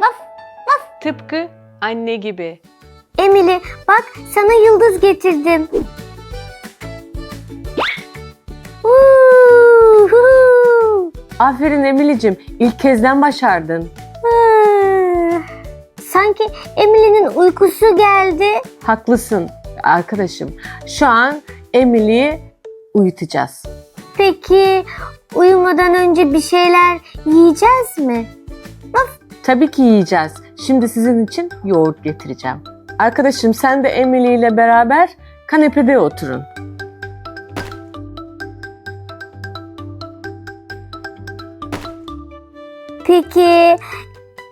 Vaf. Tıpkı anne gibi. Emily bak sana yıldız getirdim. Uhuhu. Aferin Emilicim. İlk kezden başardın. Ah. Sanki Emily'nin uykusu geldi. Haklısın arkadaşım. Şu an Emily'yi uyutacağız. Peki uyumadan önce bir şeyler yiyeceğiz mi? Tabii ki yiyeceğiz. Şimdi sizin için yoğurt getireceğim. Arkadaşım sen de Emily ile beraber kanepede oturun. Peki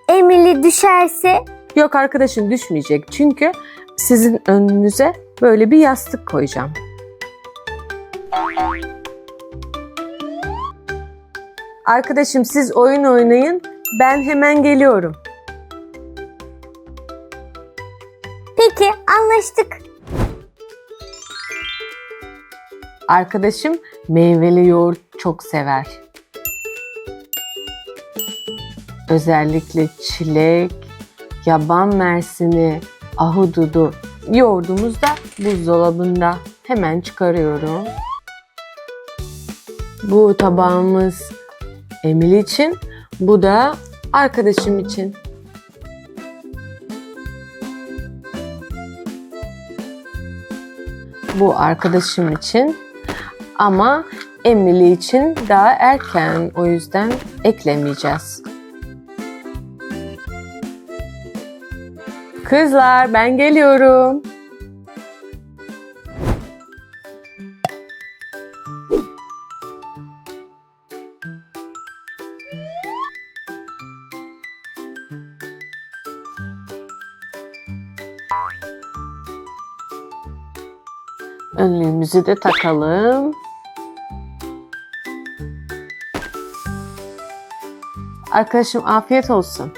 Emily düşerse? Yok arkadaşım düşmeyecek. Çünkü sizin önünüze böyle bir yastık koyacağım. Arkadaşım siz oyun oynayın. Ben hemen geliyorum. Peki anlaştık. Arkadaşım meyveli yoğurt çok sever. Özellikle çilek, yaban mersini, ahududu. Yoğurdumuz da buzdolabında. Hemen çıkarıyorum. Bu tabağımız Emil için, bu da arkadaşım için. Bu arkadaşım için ama Emily için daha erken o yüzden eklemeyeceğiz. Kızlar ben geliyorum. Önlüğümüzü de takalım. Arkadaşım afiyet olsun.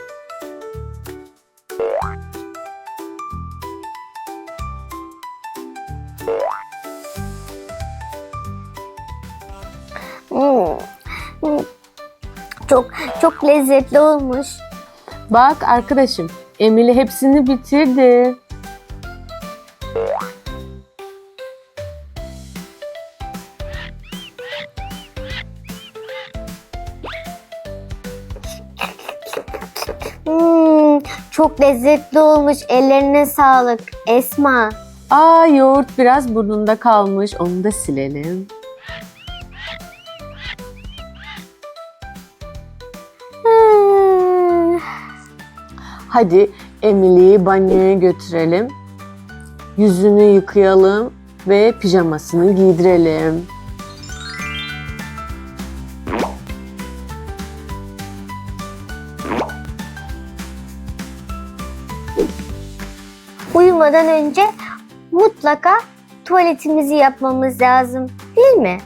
Hmm. Çok çok lezzetli olmuş. Bak arkadaşım, Emily hepsini bitirdi. Çok lezzetli olmuş. Ellerine sağlık. Esma. Aa yoğurt biraz burnunda kalmış, onu da silelim. Hmm. Hadi Emily'yi banyoya götürelim. Yüzünü yıkayalım ve pijamasını giydirelim. Uyumadan önce mutlaka tuvaletimizi yapmamız lazım. Değil mi?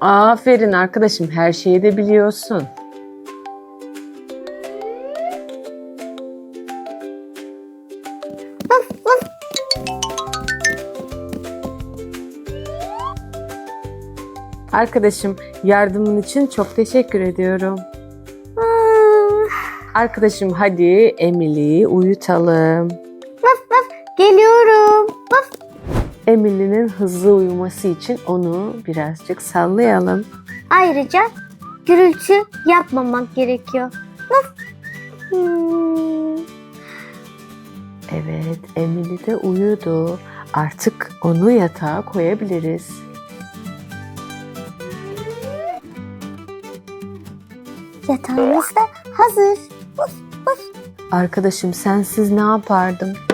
Aferin arkadaşım, her şeyi de biliyorsun. Arkadaşım yardımın için çok teşekkür ediyorum. Hmm. Arkadaşım hadi Emily'yi uyutalım. Geliyorum. Vaf. Emily'nin hızlı uyuması için onu birazcık sallayalım. Ayrıca gürültü yapmamak gerekiyor. Hmm. Evet, Emily de uyudu. Artık onu yatağa koyabiliriz. Yatağımız da hazır. Arkadaşım sensiz ne yapardım?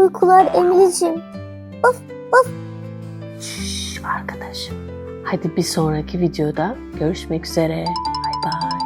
Uykular Emilicim. Şşş arkadaşım. Hadi bir sonraki videoda görüşmek üzere. Bay bay.